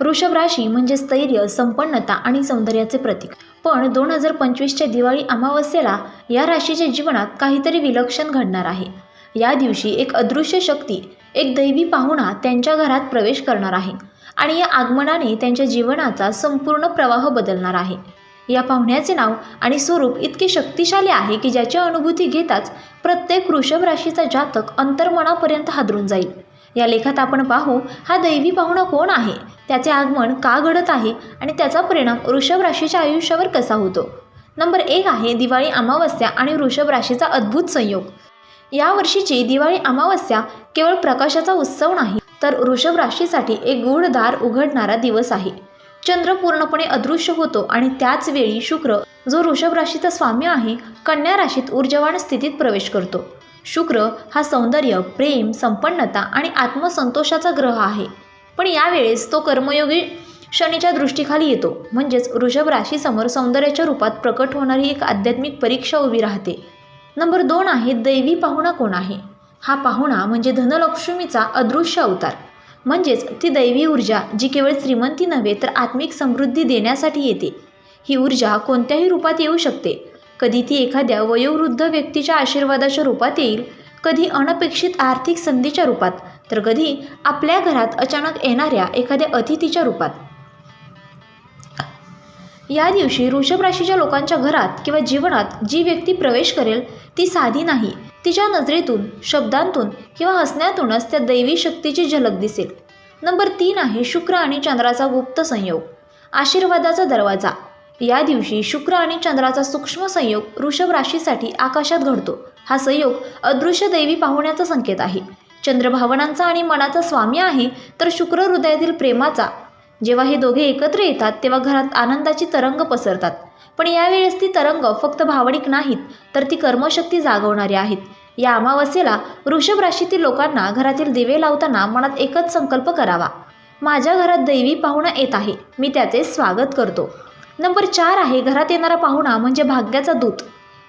वृषभ राशी म्हणजे स्थैर्य संपन्नता आणि सौंदर्याचे प्रतीक. पण दोन हजार पंचवीसच्या दिवाळी अमावस्येला या राशीच्या जीवनात काहीतरी विलक्षण घडणार आहे. या दिवशी एक अदृश्य शक्ती एक दैवी पाहुणा त्यांच्या घरात प्रवेश करणार आहे आणि या आगमनाने त्यांच्या जीवनाचा संपूर्ण प्रवाह बदलणार आहे. या पाहुण्याचे नाव आणि स्वरूप इतके शक्तिशाली आहे की ज्याची अनुभूती घेताच प्रत्येक वृषभ राशीचा जातक अंतर्मनापर्यंत हादरून जाईल. या लेखात आपण पाहू हा दैवी पाहुणा कोण आहे? त्याचे आगमन का घडत आहे? आणि त्याचा परिणाम वृषभ राशीच्या आयुष्यावर कसा होतो? नंबर एक आहे दिवाळी अमावस्या आणि वृषभ राशीचा अद्भुत संयोग. या वर्षीची दिवाळी अमावस्या केवळ प्रकाशाचा उत्सव नाही तर वृषभ राशीसाठी एक गूढ दार उघडणारा दिवस आहे. चंद्र पूर्णपणे अदृश्य होतो आणि त्याच वेळी शुक्र जो वृषभ राशीचा स्वामी आहे कन्या राशीत ऊर्जावान स्थितीत प्रवेश करतो. शुक्र हा सौंदर्य प्रेम संपन्नता आणि आत्मसंतोषाचा ग्रह आहे. पण यावेळेस तो कर्मयोगी शनीच्या दृष्टीखाली येतो. म्हणजेच वृषभ राशीसमोर सौंदर्याच्या रूपात प्रकट होणारी एक आध्यात्मिक परीक्षा उभी राहते. नंबर दोन आहे दैवी पाहुणा कोण आहे? हा पाहुणा म्हणजे धनलक्ष्मीचा अदृश्य अवतार. म्हणजेच ती दैवी ऊर्जा जी केवळ श्रीमंती नव्हे तर आत्मिक समृद्धी देण्यासाठी येते. ही ऊर्जा कोणत्याही रूपात येऊ शकते. कधी ती एखाद्या वयोवृद्ध व्यक्तीच्या आशीर्वादाच्या रूपात येईल कधी अनपेक्षित आर्थिक संधीच्या रूपात तर कधी आपल्या घरात अचानक येणाऱ्या एखाद्या अतिथीच्या रूपात. या दिवशी वृषभ राशीच्या लोकांच्या घरात किंवा जीवनात जी व्यक्ती प्रवेश करेल ती साधी नाही. तिच्या नजरेतून शब्दांतून किंवा हसण्यातूनच त्या दैवी शक्तीची झलक दिसेल. नंबर तीन आहे शुक्र आणि चंद्राचा गुप्त संयोग. आशीर्वादाचा दरवाजा. या दिवशी शुक्र आणि चंद्राचा सूक्ष्म संयोग वृषभ राशीसाठी आकाशात घडतो. हा संयोग अदृश्य दैवी पाहुण्याचा संकेत आहे. चंद्र भावनांचा आणि मनाचा स्वामी आहे तर शुक्र हृदयातील प्रेमाचा. जेव्हा हे दोघे एकत्र येतात तेव्हा घरात आनंदाची तरंग पसरतात. पण यावेळेस ती तरंग फक्त भावनिक नाहीत तर ती कर्मशक्ती जागवणारी आहेत. या अमावस्येला वृषभ राशीतील लोकांना घरातील दिवे लावताना मनात एकच संकल्प करावा. माझ्या घरात दैवी पाहुणा येत आहे. मी त्याचे स्वागत करतो. नंबर चार आहे घरात येणारा पाहुणा म्हणजे भाग्याचा दूत.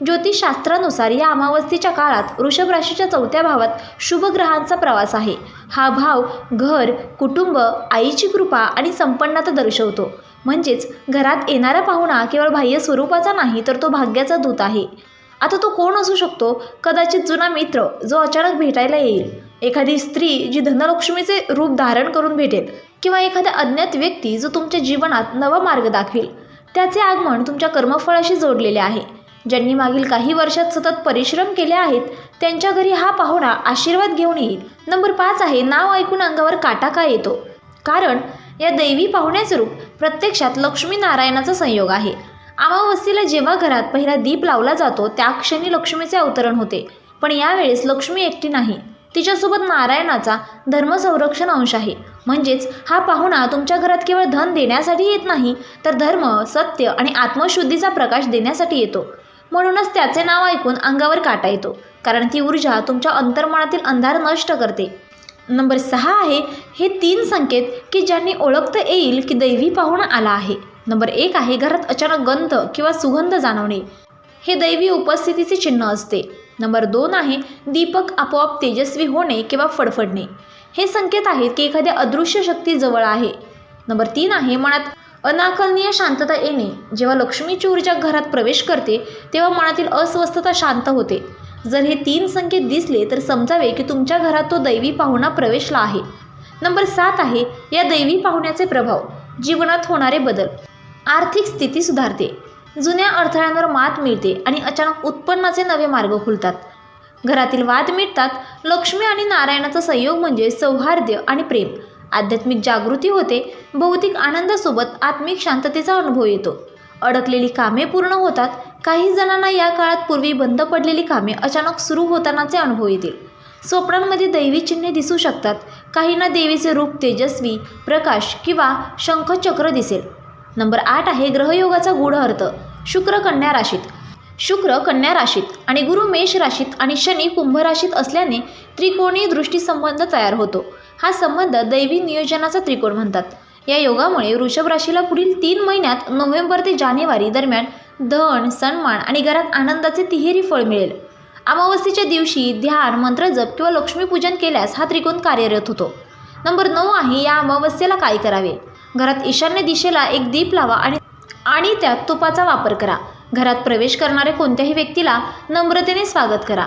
ज्योतिषशास्त्रानुसार या अमावस्येच्या काळात वृषभ राशीच्या चौथ्या भावात शुभ ग्रहांचा प्रवास आहे. हा भाव घर कुटुंब आईची कृपा आणि संपन्नता दर्शवतो. म्हणजेच घरात येणारा पाहुणा केवळ बाह्य स्वरूपाचा नाही तर तो भाग्याचा दूत आहे. आता तो कोण असू शकतो? कदाचित जुना मित्र जो अचानक भेटायला येईल. एखादी स्त्री जी धनलक्ष्मीचे रूप धारण करून भेटेल किंवा एखाद्या अज्ञात व्यक्ती जो तुमच्या जीवनात नवा मार्ग दाखवेल. त्याचे आगमन तुमच्या कर्मफळाशी जोडलेले आहे. ज्यांनी मागील काही वर्षात सतत परिश्रम केले आहेत त्यांच्या घरी हा पाहुणा आशीर्वाद घेऊन येईल. नंबर पाच आहे नाव ऐकून अंगावर काटा का येतो? कारण या दैवी पाहुण्याचे रूप प्रत्यक्षात लक्ष्मी नारायणाचा संयोग आहे. अमावस्येला जेव्हा घरात पहिला दीप लावला जातो त्या क्षणी लक्ष्मीचे अवतरण होते. पण यावेळेस लक्ष्मी एकटी नाही. तिच्यासोबत नारायणाचा धर्मसंरक्षण अंश आहे. म्हणजेच हा पाहुणा तुमच्या घरात केवळ धन देण्यासाठी येत नाही तर धर्म सत्य आणि आत्मशुद्धीचा प्रकाश देण्यासाठी येतो. म्हणूनच त्याचे नाव ऐकून अंगावर काटा येतो कारण ती ऊर्जा तुमच्या अंतर्मनातील अंधार नष्ट करते. नंबर सहा आहे हे तीन संकेत की ज्यांनी ओळखता येईल की दैवी पाहुणा आला आहे. नंबर एक आहे घरात अचानक गंध किंवा सुगंध जाणवणे. हे दैवी उपस्थितीचे चिन्ह असते. नंबर दोन आहे दीपक आपोआप तेजस्वी होणे किंवा फडफडणे. हे संकेत आहेत की एखाद्या अदृश्य शक्ती जवळ आहे. नंबर तीन आहे मनात अनाकलनीय शांतता येणे. जेव्हा लक्ष्मीची ऊर्जा घरात प्रवेश करते तेव्हा मनातील अस्वस्थता शांत होते. जर हे तीन संकेत दिसले तर समजावे की तुमच्या घरात तो दैवी पाहुणा प्रवेशला आहे. नंबर सात आहे या दैवी पाहुण्याचे प्रभाव. जीवनात होणारे बदल. आर्थिक स्थिती सुधारते. जुन्या अडथळ्यांवर मात मिळते आणि अचानक उत्पन्नाचे नवे मार्ग खुलतात. घरातील वाद मिटतात. लक्ष्मी आणि नारायणाचा संयोग म्हणजे सौहार्द्य आणि प्रेम. आध्यात्मिक जागृती होते. भौतिक आनंदासोबत आत्मिक शांततेचा अनुभव येतो. अडकलेली कामे पूर्ण होतात. काही जणांना या काळात पूर्वी बंद पडलेली कामे अचानक सुरू होतानाचे अनुभव येतील. स्वप्नांमध्ये दैवी चिन्हे दिसू शकतात. काहींना देवीचे रूप तेजस्वी प्रकाश किंवा शंखचक्र दिसेल. नंबर आठ आहे ग्रहयोगाचा गूढ अर्थ शुक्र कन्या राशीत. शुक्र कन्या राशीत आणि गुरु मेष राशीत आणि शनी कुंभ राशीत असल्याने त्रिकोणी दृष्टीसंबंध तयार होतो. हा संबंध दैवी नियोजनाचा त्रिकोण म्हणतात. या योगामुळे वृषभ राशीला पुढील तीन महिन्यात नोव्हेंबर ते जानेवारी दरम्यान धन सन्मान आणि घरात आनंदाचे तिहेरी फळ मिळेल. अमावस्येच्या दिवशी ध्यान मंत्रजप किंवा लक्ष्मीपूजन केल्यास हा त्रिकोण कार्यरत होतो. नंबर नऊ आहे या अमावस्येला काय करावे? घरात ईशान्य दिशेला एक दीप लावा आणि आणि त्यात तुपाचा वापर करा. घरात प्रवेश करणाऱ्या कोणत्याही व्यक्तीला नम्रतेने स्वागत करा.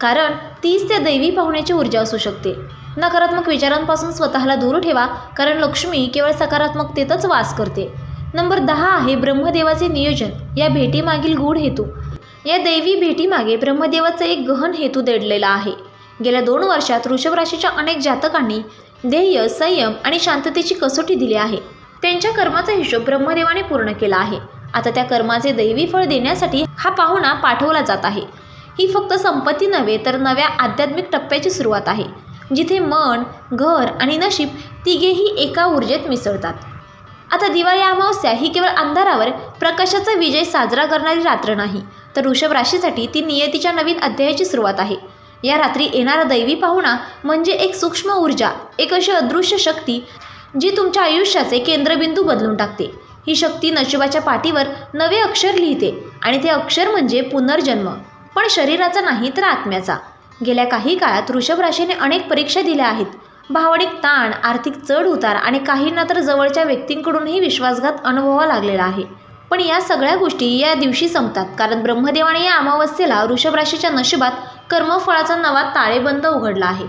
कारण तीच त्या दैवी पाहुण्याची ऊर्जा असू शकते. नकारात्मक विचारांपासून स्वतःला दूर ठेवा कारण लक्ष्मी केवळ सकारात्मकतेतच वास करते. नंबर दहा आहे ब्रह्मदेवाचे नियोजन. या भेटीमागील गूढ हेतू. या दैवी भेटीमागे ब्रह्मदेवाचा एक गहन हेतू दडलेला आहे. गेल्या दोन वर्षात वृषभ राशीच्या अनेक जातकांनी ध्येय संयम आणि शांततेची कसोटी दिली आहे. त्यांच्या कर्माचा हिशोब ब्रह्मदेवाने पूर्ण केला आहे. आता त्या कर्माचे दैवी फळ देण्यासाठी हा पाहुणा पाठवला जात आहे. ही फक्त संपत्ती नव्हे तर नव्या आध्यात्मिक टप्प्याची सुरुवात आहे जिथे मन घर आणि नशीब तिघेही एका ऊर्जेत मिसळतात. आता दिवाळी अमावस्या ही केवळ अंधारावर प्रकाशाचा विजय साजरा करणारी रात्र नाही तर वृषभ राशीसाठी ती नियतीच्या नवीन अध्यायाची सुरुवात आहे. या रात्री येणारा दैवी पाहुणा म्हणजे एक सूक्ष्म ऊर्जा एक अशी अदृश्य शक्ती जी तुमच्या आयुष्याचे केंद्रबिंदू बदलून टाकते. ही शक्ती नशिबाच्या पाठीवर नवे अक्षर लिहिते आणि ते अक्षर म्हणजे पुनर्जन्म. पण शरीराचा नाही तर आत्म्याचा. गेल्या काही काळात वृषभ राशीने अनेक परीक्षा दिल्या आहेत. भावनिक ताण आर्थिक चढ उतार आणि काहींना तर जवळच्या व्यक्तींकडूनही विश्वासघात अनुभवावा लागलेला आहे. पण या सगळ्या गोष्टी या दिवशी संपतात. कारण ब्रह्मदेवाने या अमावस्येला वृषभ राशीच्या नशिबात कर्मफळाचा नवा ताळेबंद उघडला आहे.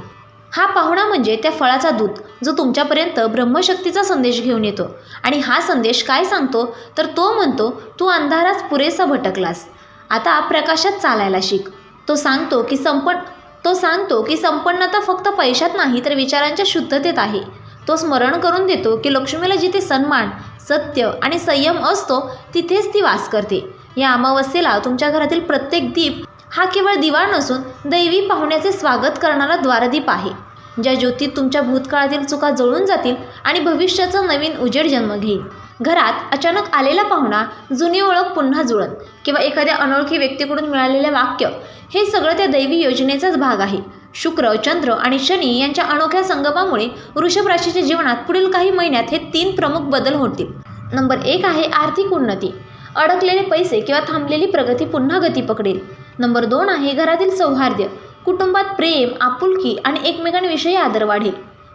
हा पाहुणा म्हणजे त्या फळाचा दूत जो तुमच्यापर्यंत ब्रह्मशक्तीचा संदेश घेऊन येतो. आणि हा संदेश काय सांगतो? तर तो म्हणतो तू अंधारात पुरेसा भटकलास. आता प्रकाशात चालायला शिक. तो सांगतो की संपन्न तो सांगतो की संपन्नता फक्त पैशात नाही तर विचारांच्या शुद्धतेत आहे. तो स्मरण करून देतो की लक्ष्मीला जिथे सन्मान सत्य आणि संयम असतो तिथेच ती वास करते. या अमावस्येला तुमच्या घरातील प्रत्येक दीप हा केवळ दिवा नसून दैवी पाहुण्याचे स्वागत करणारा द्वारदीप आहे. ज्या ज्योतीत तुमच्या भूतकाळातील चुका जळून जातील आणि भविष्याचा नवीन उजेड जन्म घेईल. घरात अचानक आलेला पाहुणा जुनी ओळख पुन्हा जुळत किंवा एखाद्या अनोळखी व्यक्तीकडून मिळालेले वाक्य हे सगळं त्या दैवी योजनेचाच भाग आहे. शुक्र चंद्र आणि शनी यांच्या अनोख्या संगमामुळे वृषभ राशीच्या जीवनात पुढील काही महिन्यात हे तीन प्रमुख बदल होतील. नंबर एक आहे आर्थिक उन्नती. अडकलेले पैसे किंवा थांबलेली प्रगती पुन्हा गती पकडेल. नंबर दोन आहे घरातील सौहार्द्य कुटुंबात प्रेम आपुलकी आणि एकमेकांविषयी आदर वाढेल.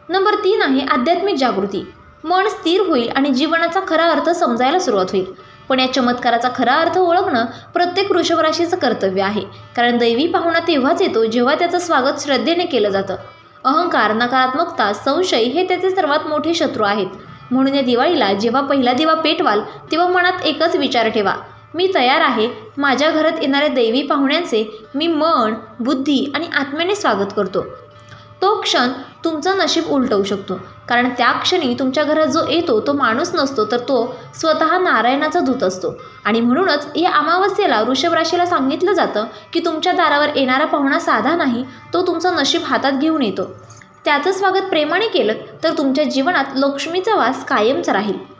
नंबर तीन आहे आध्यात्मिक जागृती. मन स्थिर होईल आणि जीवनाचा खरा अर्थ समजायला सुरुवात होईल. पण या चमत्काराचा खरा अर्थ ओळखणं प्रत्येक वृषभ राशीचं कर्तव्य आहे. कारण दैवी पाहुणा तेव्हाच येतो जेव्हा त्याचं स्वागत श्रद्धेने केलं जातं. अहंकार नकारात्मकता संशय हे त्याचे सर्वात मोठे शत्रू आहेत. म्हणून या दिवाळीला जेव्हा पहिला दिवा पेटवाल तेव्हा मनात एकच विचार ठेवा. मी तयार आहे. माझ्या घरात येणाऱ्या दैवी पाहुण्यांचे मी मन बुद्धी आणि आत्म्याने स्वागत करतो. तो क्षण तुमचं नशीब उलटवू शकतो. कारण त्या क्षणी तुमच्या घरात जो येतो तो माणूस नसतो तर तो स्वतः नारायणाचा दूत असतो. आणि म्हणूनच या अमावस्येला वृषभ राशीला सांगितलं जातं की तुमच्या दारावर येणारा पाहुणा साधा नाही तो तुमचं नशीब हातात घेऊन येतो. त्याचं स्वागत प्रेमाने केलं तर तुमच्या जीवनात लक्ष्मीचा वास कायमच राहील.